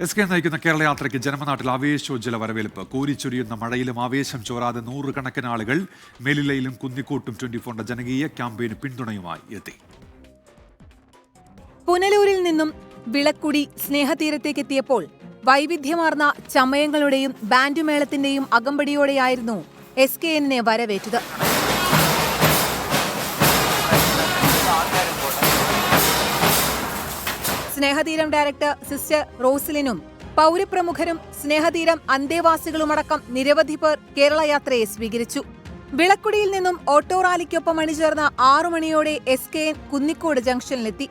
S K നയിക്കുന്ന കേരള യാത്രയ്ക്ക് ജന്മനാട്ടിൽ ആവേശോജ്ജല വരവേൽപ്പ്. കോരിച്ചൊരിയുന്ന മഴയിലും ആവേശം ചോരാതെ നൂറുകണക്കിന് ആളുകൾ മേലിലയിലും കുന്നിക്കോട്ടും ട്വന്റി ഫോറിന്റെ ജനകീയ ക്യാമ്പയിന് പിന്തുണയുമായി എത്തി. പുനലൂരിൽ നിന്നും വിളക്കുടി സ്നേഹതീരത്തേക്ക് എത്തിയപ്പോൾ വൈവിധ്യമാർന്ന ചമയങ്ങളുടെയും ബാൻഡുമേളത്തിന്റെയും അകമ്പടിയോടെയായിരുന്നു എസ് കെ എന്നിനെ വരവേറ്റത്. സ്നേഹതീരം ഡയറക്ടർ സിസ്റ്റർ റോസിലിനും പൗരപ്രമുഖരും സ്നേഹതീരം അന്തേവാസികളുമടക്കം നിരവധി പേർ കേരള യാത്രയെ സ്വീകരിച്ചു. വിളക്കുടിയിൽ നിന്നും ഓട്ടോ റാലിക്കൊപ്പം അണിചേർന്ന ആറു മണിയോടെ എസ് കെ എൻ കുന്നിക്കോട് ജംഗ്ഷനിലെത്തി.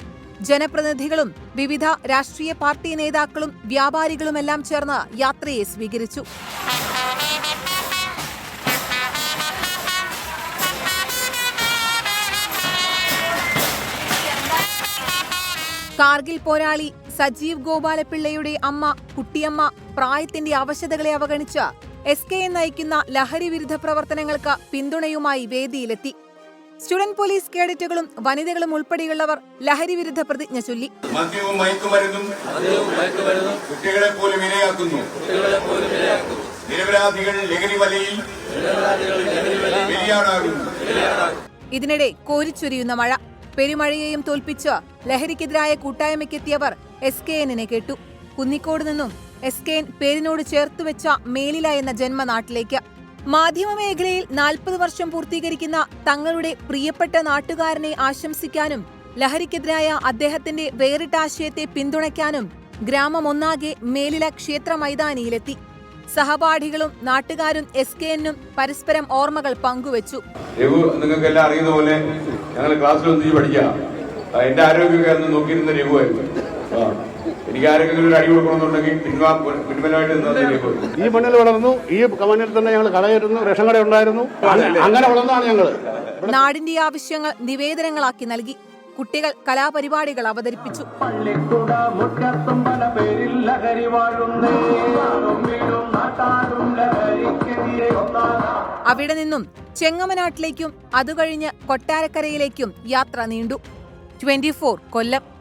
ജനപ്രതിനിധികളും വിവിധ രാഷ്ട്രീയ പാർട്ടി നേതാക്കളും വ്യാപാരികളുമെല്ലാം ചേർന്ന് യാത്രയെ സ്വീകരിച്ചു. കാർഗിൽ പോരാളി സജീവ് ഗോപാലപിള്ളയുടെ അമ്മ കുട്ടിയമ്മ പ്രായത്തിന്റെ അവശതകളെ അവഗണിച്ച് എസ് കെ എ നയിക്കുന്ന ലഹരി വിരുദ്ധ പ്രവർത്തനങ്ങൾക്ക് പിന്തുണയുമായി വേദിയിലെത്തി. സ്റ്റുഡന്റ് പോലീസ് കേഡറ്റുകളും വനിതകളും ഉൾപ്പെടെയുള്ളവർ ലഹരി വിരുദ്ധ പ്രതിജ്ഞ ചൊല്ലി. മദ്യവും മയക്കുമരുന്നും കുട്ടികളെ പോലും ഇരയാക്കുന്നു. നിരപരാധികൾ ലഹരി വലയിൽ ബലിയാടാകുന്നു ഇതിനിടെ കോരിച്ചൊരിയുന്ന മഴ. പെരുമഴയെയും തോൽപ്പിച്ച് ലഹരിക്കെതിരായ കൂട്ടായ്മയ്ക്കെത്തിയവർ എസ് കെ എന്നിനെ കേട്ടു. കുന്നിക്കോട് നിന്നും എസ് കെ എൻ പേരിനോട് ചേർത്തുവെച്ച മേലില എന്ന ജന്മനാട്ടിലേക്ക്. മാധ്യമമേഖലയിൽ നാൽപ്പത് വർഷം പൂർത്തീകരിക്കുന്ന തങ്ങളുടെ പ്രിയപ്പെട്ട നാട്ടുകാരനെ ആശംസിക്കാനും ലഹരിക്കെതിരായ അദ്ദേഹത്തിന്റെ വേറിട്ട ആശയത്തെ പിന്തുണയ്ക്കാനും ഗ്രാമം ഒന്നാകെ മേലില ക്ഷേത്ര മൈതാനിയിലെത്തി. സഹപാഠികളും നാട്ടുകാരും എസ് കെ എന്നും പരസ്പരം ഓർമ്മകൾ പങ്കുവച്ചു. ഞങ്ങൾ ക്ലാസ്സിൽ ഒന്നിച്ച് പഠിക്കാം. എന്റെ ആരോഗ്യമൊക്കെ അന്ന് നോക്കിയിരുന്ന രഘുവായിരുന്നു. എനിക്ക് ആരെങ്കിലും ഒരു അടി കൊടുക്കണമെന്നുണ്ടെങ്കിൽ പിൻവാ പിൻബലമായിട്ട് നിന്നത് ഈ മണ്ണിൽ വളർന്നു ഈ മണ്ണിൽ തന്നെ ഞങ്ങൾ കടയിരുന്നു റേഷൻ കട ഉണ്ടായിരുന്നു. അങ്ങനെ വളർന്നാണ് ഞങ്ങൾ നാടിന്റെ ആവശ്യങ്ങൾ നിവേദനങ്ങളാക്കി നൽകി. കുട്ടികൾ കലാപരിപാടികൾ അവതരിപ്പിച്ചു. അവിടെ നിന്നും ചെങ്ങമനാട്ടിലേക്കും അതുകഴിഞ്ഞ് കൊട്ടാരക്കരയിലേക്കും യാത്ര നീണ്ടു. ട്വന്റി കൊല്ലം.